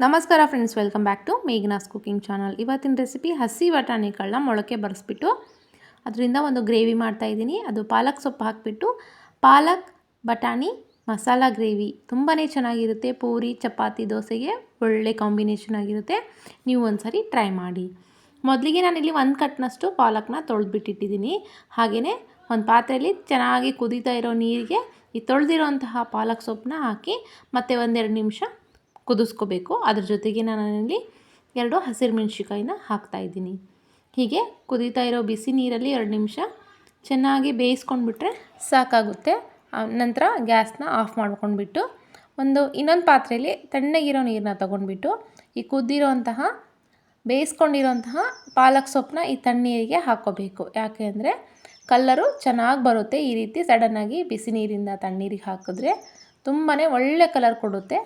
ನಮಸ್ಕಾರ friends welcome back to Meghana's cooking channel ಇವತ್ತಿನ recipe ಹಸಿ ಬಟಾಣಿಗಳನ್ನ ಮೊಳಕೆ ಬರೆಸ್ಬಿಟ್ಟು ಅದರಿಂದ ಒಂದು ಗ್ರೇವಿ ಮಾಡ್ತಾಯಿದ್ದೀನಿ ಅದು ಪಾಲಕ್ ಸೊಪ್ಪು ಹಾಕಿಬಿಟ್ಟು ಪಾಲಕ್, ಬಟಾಣಿ, ಮಸಾಲ ಗ್ರೇವಿ ತುಂಬಾ ಚೆನ್ನಾಗಿರುತ್ತೆ. ಪೂರಿ, ಚಪಾತಿ, ದೋಸೆಗೆ ಒಳ್ಳೆ ಕಾಂಬಿನೇಷನ್ ಆಗಿರುತ್ತೆ. ನೀವು ಒಂದ್ಸರಿ ಟ್ರೈ ಮಾಡಿ. ಮೊದಲಿಗೆ ನಾನಿಲ್ಲಿ ಒಂದು ಕಟ್ನಷ್ಟು ಪಾಲಕ್ನ ತೊಳೆದ್ಬಿಟ್ಟಿಟ್ಟಿದ್ದೀನಿ. ಹಾಗೆಯೇ ಒಂದು ಪಾತ್ರೆಯಲ್ಲಿ ಚೆನ್ನಾಗಿ ಕುದೀತಾ ಇರೋ ನೀರಿಗೆ ಈ ತೊಳೆದಿರೋಂತಹ ಪಾಲಕ್ ಸೊಪ್ಪನ್ನ ಹಾಕಿ ಮತ್ತೆ ಒಂದೆರಡು ನಿಮಿಷ ಕುದಿಸ್ಕೋಬೇಕು. ಅದ್ರ ಜೊತೆಗೆ ನಾನಲ್ಲಿ ಎರಡು ಹಸಿರು ಮೆಣಸಿಕಾಯಿನ ಹಾಕ್ತಾಯಿದ್ದೀನಿ ಹೀಗೆ ಕುದೀತಾ ಇರೋ ಬಿಸಿ ನೀರಲ್ಲಿ ಎರಡು ನಿಮಿಷ ಚೆನ್ನಾಗಿ ಬೇಯಿಸ್ಕೊಂಡ್ಬಿಟ್ರೆ ಸಾಕಾಗುತ್ತೆ. ನಂತರ ಗ್ಯಾಸ್ನ ಆಫ್ ಮಾಡ್ಕೊಂಡ್ಬಿಟ್ಟು ಒಂದು ಇನ್ನೊಂದು ಪಾತ್ರೆಯಲ್ಲಿ ತಣ್ಣಗಿರೋ ನೀರನ್ನ ತೊಗೊಂಡ್ಬಿಟ್ಟು ಈ ಕುದ್ದಿರೋಂತಹ ಬೇಯಿಸ್ಕೊಂಡಿರೋಂತಹ ಪಾಲಕ್ ಸೊಪ್ಪನ್ನ ಈ ತಣ್ಣೀರಿಗೆ ಹಾಕ್ಕೋಬೇಕು. ಯಾಕೆ ಅಂದರೆ ಕಲ್ಲರು ಚೆನ್ನಾಗಿ ಬರುತ್ತೆ. ಈ ರೀತಿ ಸಡನ್ನಾಗಿ ಬಿಸಿ ನೀರಿಂದ ತಣ್ಣೀರಿಗೆ ಹಾಕಿದ್ರೆ ತುಂಬಾ ಒಳ್ಳೆ ಕಲರ್ ಕೊಡುತ್ತೆ.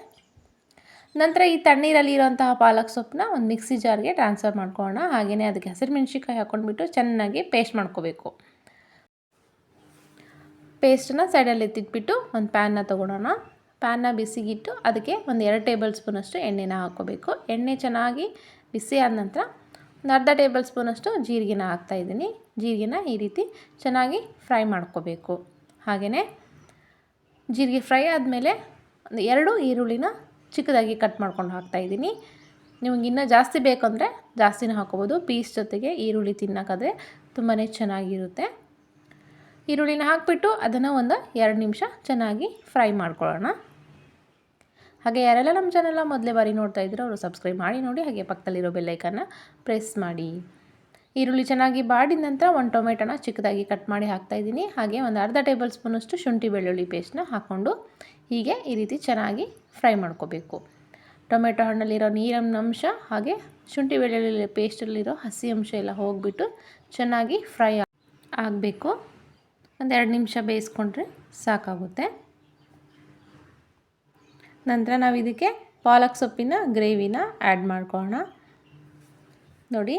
ನಂತರ ಈ ತಣ್ಣೀರಲ್ಲಿ ಇರೋಂತಹ ಪಾಲಕ್ ಸೊಪ್ಪನ್ನ ಒಂದು ಮಿಕ್ಸಿ ಜಾರ್ಗೆ ಟ್ರಾನ್ಸ್ಫರ್ ಮಾಡ್ಕೊಳ್ಳೋಣ. ಹಾಗೆಯೇ ಅದಕ್ಕೆ ಹಸಿರು ಮೆಣಸಿಕಾಯಿ ಹಾಕ್ಕೊಂಡ್ಬಿಟ್ಟು ಚೆನ್ನಾಗಿ ಪೇಸ್ಟ್ ಮಾಡ್ಕೋಬೇಕು. ಪೇಸ್ಟನ್ನ ಸೈಡಲ್ಲಿ ಎತ್ತಿಟ್ಬಿಟ್ಟು ಒಂದು ಪ್ಯಾನ್ನ ತೊಗೊಳೋಣ. ಪ್ಯಾನ್ನ ಬಿಸಿಗಿಟ್ಟು ಅದಕ್ಕೆ ಒಂದು ಎರಡು ಟೇಬಲ್ ಸ್ಪೂನಷ್ಟು ಎಣ್ಣೆನ ಹಾಕ್ಕೋಬೇಕು. ಎಣ್ಣೆ ಚೆನ್ನಾಗಿ ಬಿಸಿ ಆದ ನಂತರ ಒಂದು ಅರ್ಧ ಟೇಬಲ್ ಸ್ಪೂನಷ್ಟು ಜೀರಿಗೆನ ಹಾಕ್ತಾಯಿದ್ದೀನಿ ಜೀರಿಗೆನ ಈ ರೀತಿ ಚೆನ್ನಾಗಿ ಫ್ರೈ ಮಾಡ್ಕೋಬೇಕು. ಹಾಗೆಯೇ ಜೀರಿಗೆ ಫ್ರೈ ಆದಮೇಲೆ ಒಂದು ಎರಡು ಈರುಳ್ಳಿನ ಚಿಕ್ಕದಾಗಿ ಕಟ್ ಮಾಡ್ಕೊಂಡು ಹಾಕ್ತಾಯಿದ್ದೀನಿ ನಿಮಗೆ ಇನ್ನೂ ಜಾಸ್ತಿ ಬೇಕಂದರೆ ಜಾಸ್ತಿನೂ ಹಾಕೋಬೋದು ಪೀಸ್ ಜೊತೆಗೆ ಈರುಳ್ಳಿ ತಿನ್ನೋಕ್ಕಾದ್ರೆ ತುಂಬಾ ಚೆನ್ನಾಗಿರುತ್ತೆ. ಈರುಳ್ಳಿನ ಹಾಕಿಬಿಟ್ಟು ಅದನ್ನು ಒಂದು ಎರಡು ನಿಮಿಷ ಚೆನ್ನಾಗಿ ಫ್ರೈ ಮಾಡ್ಕೊಳ್ಳೋಣ. ಹಾಗೆ ಯಾರೆಲ್ಲ ನಮ್ಮ ಚಾನೆಲ್ಲ ಮೊದಲೇ ಬಾರಿ ನೋಡ್ತಾ ಇದ್ರು ಅವರು ಸಬ್ಸ್ಕ್ರೈಬ್ ಮಾಡಿ ನೋಡಿ. ಹಾಗೆ ಪಕ್ಕದಲ್ಲಿರೋ ಬೆಲ್ಲೈಕನ್ನ ಪ್ರೆಸ್ ಮಾಡಿ. ಈರುಳ್ಳಿ ಚೆನ್ನಾಗಿ ಬಾಡಿದ ನಂತರ ಒಂದು ಟೊಮೆಟೊನ ಚಿಕ್ಕದಾಗಿ ಕಟ್ ಮಾಡಿ ಹಾಕ್ತಾಯಿದ್ದೀನಿ ಹಾಗೆ ಒಂದು ಅರ್ಧ ಟೇಬಲ್ ಸ್ಪೂನಷ್ಟು ಶುಂಠಿ ಬೆಳ್ಳುಳ್ಳಿ ಪೇಸ್ಟ್ನ ಹಾಕ್ಕೊಂಡು ಹೀಗೆ ಈ ರೀತಿ ಚೆನ್ನಾಗಿ ಫ್ರೈ ಮಾಡ್ಕೋಬೇಕು. ಟೊಮೆಟೊ ಹಣ್ಣಲ್ಲಿರೋ ನೀರಿನ ಅಂಶ ಹಾಗೆ ಶುಂಠಿ ಬೆಳ್ಳುಳ್ಳಿ ಪೇಸ್ಟಲ್ಲಿರೋ ಹಸಿ ಅಂಶ ಎಲ್ಲ ಹೋಗಿಬಿಟ್ಟು ಚೆನ್ನಾಗಿ ಫ್ರೈ ಆಗಬೇಕು. ಒಂದೆರಡು ನಿಮಿಷ ಬೇಯಿಸ್ಕೊಂಡ್ರೆ ಸಾಕಾಗುತ್ತೆ. ನಂತರ ನಾವು ಇದಕ್ಕೆ ಪಾಲಕ್ ಸೊಪ್ಪಿನ ಗ್ರೇವಿನ ಆ್ಯಡ್ ಮಾಡ್ಕೊಳ್ಳೋಣ. ನೋಡಿ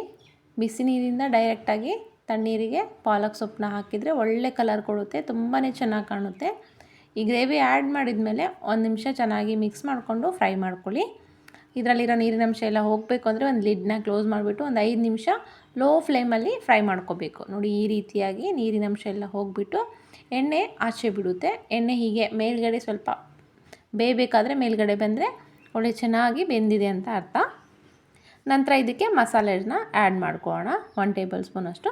ಬಿಸಿ ನೀರಿಂದ ಡೈರೆಕ್ಟಾಗಿ ತಣ್ಣೀರಿಗೆ ಪಾಲಕ್ ಸೊಪ್ಪನ್ನ ಹಾಕಿದರೆ ಒಳ್ಳೆ ಕಲರ್ ಕೊಡುತ್ತೆ ತುಂಬಾ ಚೆನ್ನಾಗಿ ಕಾಣುತ್ತೆ. ಈ ಗ್ರೇವಿ ಆ್ಯಡ್ ಮಾಡಿದ ಮೇಲೆ ಒಂದು ನಿಮಿಷ ಚೆನ್ನಾಗಿ ಮಿಕ್ಸ್ ಮಾಡಿಕೊಂಡು ಫ್ರೈ ಮಾಡ್ಕೊಳ್ಳಿ. ಇದರಲ್ಲಿರೋ ನೀರಿನ ಅಂಶ ಎಲ್ಲ ಹೋಗಬೇಕು ಅಂದರೆ ಒಂದು ಲಿಡ್ನ ಕ್ಲೋಸ್ ಮಾಡಿಬಿಟ್ಟು ಒಂದು ಐದು ನಿಮಿಷ ಲೋ ಫ್ಲೇಮಲ್ಲಿ ಫ್ರೈ ಮಾಡ್ಕೋಬೇಕು. ನೋಡಿ ಈ ರೀತಿಯಾಗಿ ನೀರಿನ ಅಂಶ ಎಲ್ಲ ಹೋಗಿಬಿಟ್ಟು ಎಣ್ಣೆ ಆಚೆ ಬಿಡುತ್ತೆ. ಎಣ್ಣೆ ಹೀಗೆ ಮೇಲ್ಗಡೆ ಸ್ವಲ್ಪ ಬೇಯಬೇಕಾದ್ರೆ ಮೇಲ್ಗಡೆ ಬಂದರೆ ಒಳ್ಳೆ ಚೆನ್ನಾಗಿ ಬೆಂದಿದೆ ಅಂತ ಅರ್ಥ. ನಂತರ ಇದಕ್ಕೆ ಮಸಾಲೆನ ಆ್ಯಡ್ ಮಾಡ್ಕೊಳ್ಳೋಣ. ಒನ್ ಟೇಬಲ್ ಸ್ಪೂನಷ್ಟು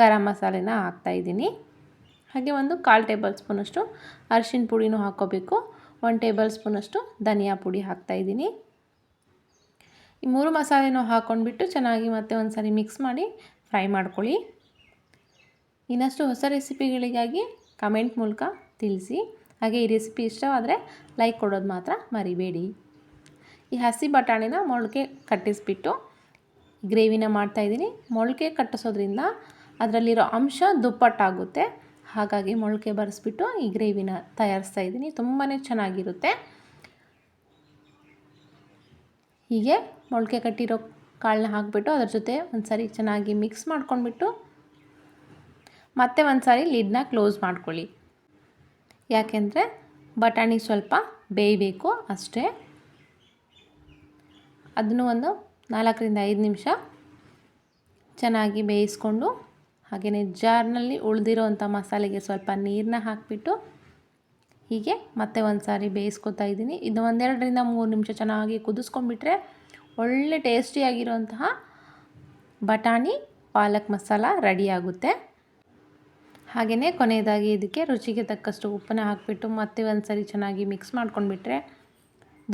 ಗರಂ ಮಸಾಲೆನ ಹಾಕ್ತಾಯಿದ್ದೀನಿ ಹಾಗೆ ಒಂದು ಕಾಲು ಟೇಬಲ್ ಸ್ಪೂನಷ್ಟು ಅರಿಶಿನ ಪುಡಿನೂ ಹಾಕ್ಕೋಬೇಕು. ಒನ್ ಟೇಬಲ್ ಸ್ಪೂನಷ್ಟು ಧನಿಯಾ ಪುಡಿ ಹಾಕ್ತಾಯಿದ್ದೀನಿ ಈ ಮೂರು ಮಸಾಲೆನೂ ಹಾಕ್ಕೊಂಡ್ಬಿಟ್ಟು ಚೆನ್ನಾಗಿ ಮತ್ತೆ ಒಂದು ಸಾರಿ ಮಿಕ್ಸ್ ಮಾಡಿ ಫ್ರೈ ಮಾಡ್ಕೊಳ್ಳಿ. ಇನ್ನಷ್ಟು ಹೊಸ ರೆಸಿಪಿಗಳಿಗಾಗಿ ಕಮೆಂಟ್ ಮೂಲಕ ತಿಳಿಸಿ. ಹಾಗೆ ಈ ರೆಸಿಪಿ ಇಷ್ಟವಾದರೆ ಲೈಕ್ ಕೊಡೋದು ಮಾತ್ರ ಮರಿಬೇಡಿ. ಈ ಹಸಿ ಬಟಾಣಿನ ಮೊಳಕೆ ಕಟ್ಟಿಸ್ಬಿಟ್ಟು ಗ್ರೇವಿನ ಮಾಡ್ತಾಯಿದ್ದೀನಿ ಮೊಳಕೆ ಕಟ್ಟಿಸೋದ್ರಿಂದ ಅದರಲ್ಲಿರೋ ಅಂಶ ದುಪ್ಪಟ್ಟಾಗುತ್ತೆ. ಹಾಗಾಗಿ ಮೊಳಕೆ ಬರೆಸ್ಬಿಟ್ಟು ಈ ಗ್ರೇವಿನ ತಯಾರಿಸ್ತಾ ಇದ್ದೀನಿ. ತುಂಬಾ ಚೆನ್ನಾಗಿರುತ್ತೆ. ಹೀಗೆ ಮೊಳಕೆ ಕಟ್ಟಿರೋ ಕಾಳನ್ನ ಹಾಕಿಬಿಟ್ಟು ಅದ್ರ ಜೊತೆ ಒಂದು ಸಾರಿ ಚೆನ್ನಾಗಿ ಮಿಕ್ಸ್ ಮಾಡ್ಕೊಂಡ್ಬಿಟ್ಟು ಮತ್ತೆ ಒಂದು ಸಾರಿ ಲಿಡ್ನ ಕ್ಲೋಸ್ ಮಾಡ್ಕೊಳ್ಳಿ. ಯಾಕೆಂದರೆ ಬಟಾಣಿ ಸ್ವಲ್ಪ ಬೇಯಬೇಕು ಅಷ್ಟೇ. ಅದನ್ನು ಒಂದು ನಾಲ್ಕರಿಂದ ಐದು ನಿಮಿಷ ಚೆನ್ನಾಗಿ ಬೇಯಿಸ್ಕೊಂಡು ಹಾಗೆಯೇ ಜಾರ್ನಲ್ಲಿ ಉಳಿದಿರೋವಂಥ ಮಸಾಲೆಗೆ ಸ್ವಲ್ಪ ನೀರನ್ನ ಹಾಕಿಬಿಟ್ಟು ಹೀಗೆ ಮತ್ತೆ ಒಂದು ಸಾರಿ ಬೇಯಿಸ್ಕೊತಾ ಇದ್ದೀನಿ. ಇದು ಒಂದೆರಡರಿಂದ ಮೂರು ನಿಮಿಷ ಚೆನ್ನಾಗಿ ಕುದಿಸ್ಕೊಂಡ್ಬಿಟ್ರೆ ಒಳ್ಳೆ ಟೇಸ್ಟಿಯಾಗಿರುವಂತಹ ಬಟಾಣಿ, ಪಾಲಕ್ ಮಸಾಲ ರೆಡಿಯಾಗುತ್ತೆ ಹಾಗೆಯೇ ಕೊನೆಯದಾಗಿ ಇದಕ್ಕೆ ರುಚಿಗೆ ತಕ್ಕಷ್ಟು ಉಪ್ಪನ್ನ ಹಾಕಿಬಿಟ್ಟು ಮತ್ತೆ ಒಂದು ಸರಿ ಚೆನ್ನಾಗಿ ಮಿಕ್ಸ್ ಮಾಡ್ಕೊಂಡ್ಬಿಟ್ರೆ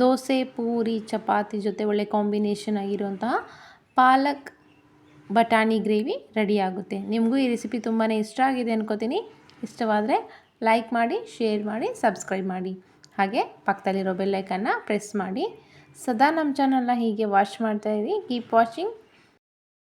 ದೋಸೆ, ಪೂರಿ, ಚಪಾತಿ ಜೊತೆ ಒಳ್ಳೆ ಕಾಂಬಿನೇಷನ್ ಆಗಿರುವಂತಹ ಪಾಲಕ್ ಬಟಾಣಿ ಗ್ರೇವಿ ರೆಡಿಯಾಗುತ್ತೆ ನಿಮಗೂ ಈ ರೆಸಿಪಿ ತುಂಬಾ ಇಷ್ಟ ಆಗಿದೆ ಅನ್ಕೋತೀನಿ. ಇಷ್ಟವಾದರೆ ಲೈಕ್ ಮಾಡಿ ಶೇರ್ ಮಾಡಿ ಸಬ್ಸ್ಕ್ರೈಬ್ ಮಾಡಿ. ಹಾಗೆ ಪಕ್ಕದಲ್ಲಿರೋ ಬೆಲ್ಲೈಕನ್ನು ಪ್ರೆಸ್ ಮಾಡಿ. ಸದಾ ನಮ್ಮ ಚಾನಲ್ನ ಹೀಗೆ ವಾಚ್ ಮಾಡ್ತಾಯಿರಿ ಕೀಪ್ ವಾಚಿಂಗ್